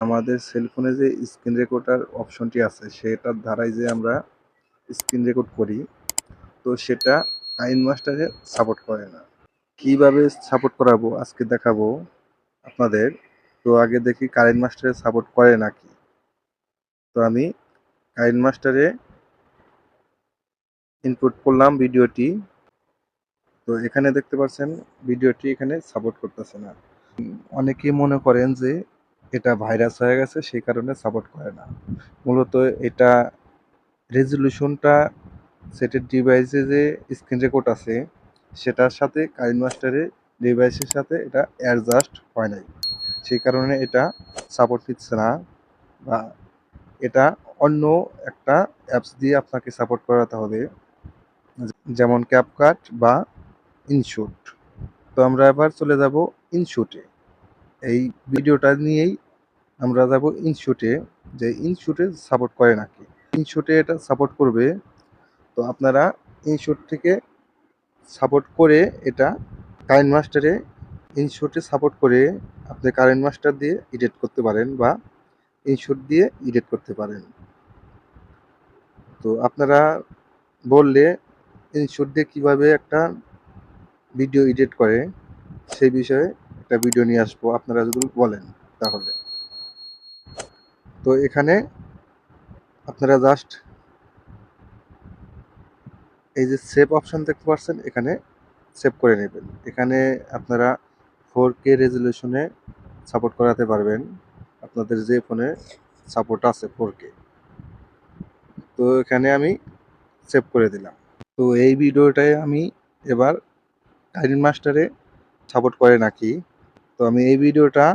আমাদের সেলফোনে যে screen recorder অপশনটি আছে, সেটার দ্বারাই যে আমরা স্ক্রিন রেকর্ড করি, তো সেটা আইন মাস্টারে সাপোর্ট করে না। কীভাবে সাপোর্ট করাবো? আজকে দেখাবো আপনাদের। তো আগে দেখি কারেন্ট মাস্টারে সাপোর্ট করে নাকি? তো আমি কারেন্ট মাস্টারে ইনপুট করলাম ভিডিওটি তো এখানে দেখতে পাচ্ছেন ভিডিওটি এখানে সাপোর্ট করতেছে না। অনেকেই মনে করেন যে এটা ভাইরাস হয়ে গেছে সেই কারণে সাপোর্ট করে না। মূলত এটা রেজলিউশনটা সেটের ডিভাইসে যে স্ক্রিন রেকর্ড আছে, সেটার সাথে কাইন মাস্টারের ডিভাইসের সাথে এটা অ্যাডজাস্ট হয় নাই। সেই কারণে এটা সাপোর্ট দিচ্ছে না বা এটা অন্য একটা অ্যাপস দিয়ে আপনাকে সাপোর্ট করাতে হবে, যেমন ক্যাপকাট বা ইনশুট তো আমরা এবার চলে যাব ইনশুটে এই ভিডিওটা নিয়েই আমরা যাব ইনশুটে যে ইনশুটে সাপোর্ট করে নাকি। ইনশুটে এটা সাপোর্ট করবে। তো আপনারা ইনশুট থেকে সাপোর্ট করে এটা কারেন্ট মাস্টারে ইনশুটে সাপোর্ট করে আপনি কারেন্ট মাস্টার দিয়ে এডিট করতে পারেন বা ইনশুট দিয়ে এডিট করতে পারেন। তো আপনারা বললে ইনশুট দিয়ে কীভাবে একটা ভিডিও এডিট করে, সেই বিষয়ে একটা ভিডিও নিয়ে আসব, আপনারা যদি বলেন তাহলে। তো এখানে আপনারা জাস্ট এই যে সেভ অপশন দেখতে পাচ্ছেন, এখানে সেভ করে নেবেন। এখানে আপনারা ফোর কে রেজলিউশনে সাপোর্ট করাতে পারবেন। আপনাদের যে ফোনে সাপোর্ট আছে ফোর কে তো এখানে আমি সেভ করে দিলাম। তো এই ভিডিওটায় আমি এবার কাইন মাস্টারে সাপোর্ট করে নাকি? তো আমি এই ভিডিওটা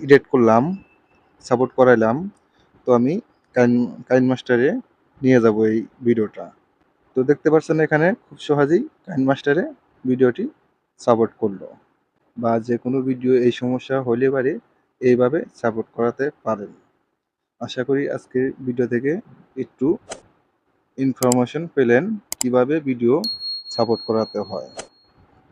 এডিট করলাম সাপোর্ট করাইলাম, তো আমি কাইন কাইন মাস্টারে নিয়ে যাব এই ভিডিওটা। তো দেখতে পাচ্ছেন এখানে খুব সহজেই কাইন মাস্টারে ভিডিওটি সাপোর্ট করল বা যে কোনো ভিডিও এই সমস্যা হলে পারে এইভাবে সাপোর্ট করাতে পারেন। আশা করি আজকের ভিডিও থেকে একটু ইনফরমেশন পেলেন কীভাবে ভিডিও সাপোর্ট করাতে হয়।